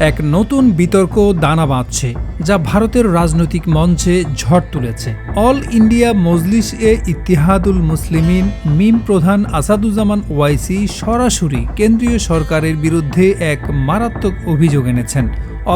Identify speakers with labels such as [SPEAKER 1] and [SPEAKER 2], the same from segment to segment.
[SPEAKER 1] এক নতুন বিতর্ক দানা বাঁধছে, যা ভারতের রাজনৈতিক মঞ্চে ঝড় তুলেছে। অল ইন্ডিয়া মজলিস এ ইতিহাদুল মুসলিমিন, মিম প্রধান আসাদুজ্জামান ওয়াইসি সরাসরি কেন্দ্রীয় সরকারের বিরুদ্ধে এক মারাত্মক অভিযোগ এনেছেন।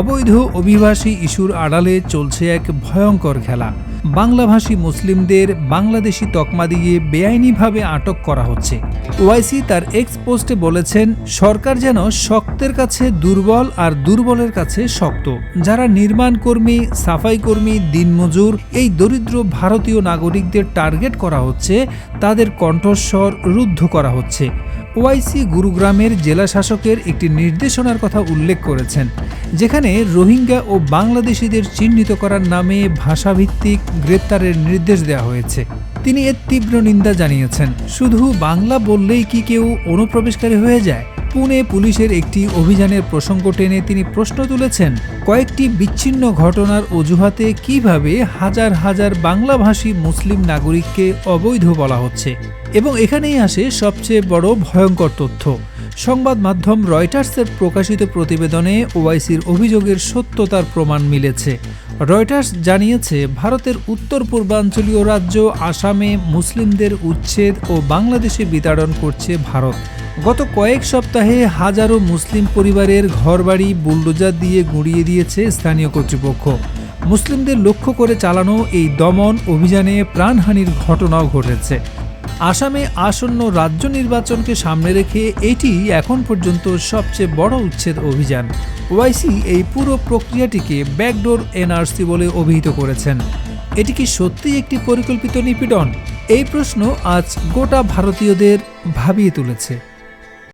[SPEAKER 1] অবৈধ অভিবাসী ইস্যুর আড়ালে চলছে এক ভয়ঙ্কর খেলা। বাংলাভাষী মুসলিমদের বাংলাদেশি তকমা দিয়ে বেআইনিভাবে আটক করা হচ্ছে। ওয়াইসি তার এক্স পোস্টে বলেছেন, সরকার যেন শক্তের কাছে দুর্বল আর দুর্বলের কাছে শক্ত। যারা নির্মাণ কর্মী, সাফাই কর্মী, দিনমজুর, এই দরিদ্র ভারতীয় নাগরিকদের টার্গেট করা হচ্ছে, তাদের কণ্ঠস্বর রুদ্ধ করা হচ্ছে। ওয়াইসি গুরুগ্রামের জেলা শাসকের একটি নির্দেশনার কথা উল্লেখ করেছেন। যেখানে রোহিঙ্গা ও বাংলাদেশিদের চিহ্নিত করার নামে ভাষাভিত্তিক গ্রেপ্তারের নির্দেশ দেওয়া হয়েছে। তিনি এর তীব্র নিন্দা জানিয়েছেন। শুধু বাংলা বললেই কি কেউ অনুপ্রবেশকারী হয়ে যায়? পুনে পুলিশের একটি অভিযানের প্রসঙ্গ টেনে তিনি প্রশ্ন তুলেছেন, কয়েকটি বিচ্ছিন্ন ঘটনার অজুহাতে কীভাবে হাজার হাজার বাংলাভাষী মুসলিম নাগরিককে অবৈধ বলা হচ্ছে? এবং এখানেই আসে সবচেয়ে বড় ভয়ঙ্কর তথ্য। সংবাদ মাধ্যম রয়টার্সের প্রকাশিত প্রতিবেদনে ওআইসির অভিযোগের সত্যতার প্রমাণ মিলেছে। রয়টার্স জানিয়েছে, ভারতের উত্তর পূর্বাঞ্চলীয় রাজ্য আসামে মুসলিমদের উচ্ছেদ ও বাংলাদেশে বিতাড়ন করছে ভারত। গত কয়েক সপ্তাহে হাজারো মুসলিম পরিবারের ঘরবাড়ি বুলডোজার দিয়ে গুঁড়িয়ে দিয়েছে স্থানীয় কর্তৃপক্ষ। মুসলিমদের লক্ষ্য করে চালানো এই দমন অভিযানে প্রাণহানির ঘটনাও ঘটেছে। আসামে আসন্ন রাজ্য নির্বাচনকে সামনে রেখে এটি এখন পর্যন্ত সবচেয়ে বড় উচ্ছেদ অভিযান। ওয়াইসি এই পুরো প্রক্রিয়াটিকে ব্যাকডোর এনআরসি বলে অভিহিত করেছেন। এটি কি সত্যিই একটি পরিকল্পিত নিপীড়ন? এই প্রশ্ন আজ গোটা ভারতীয়দের ভাবিয়ে তুলেছে।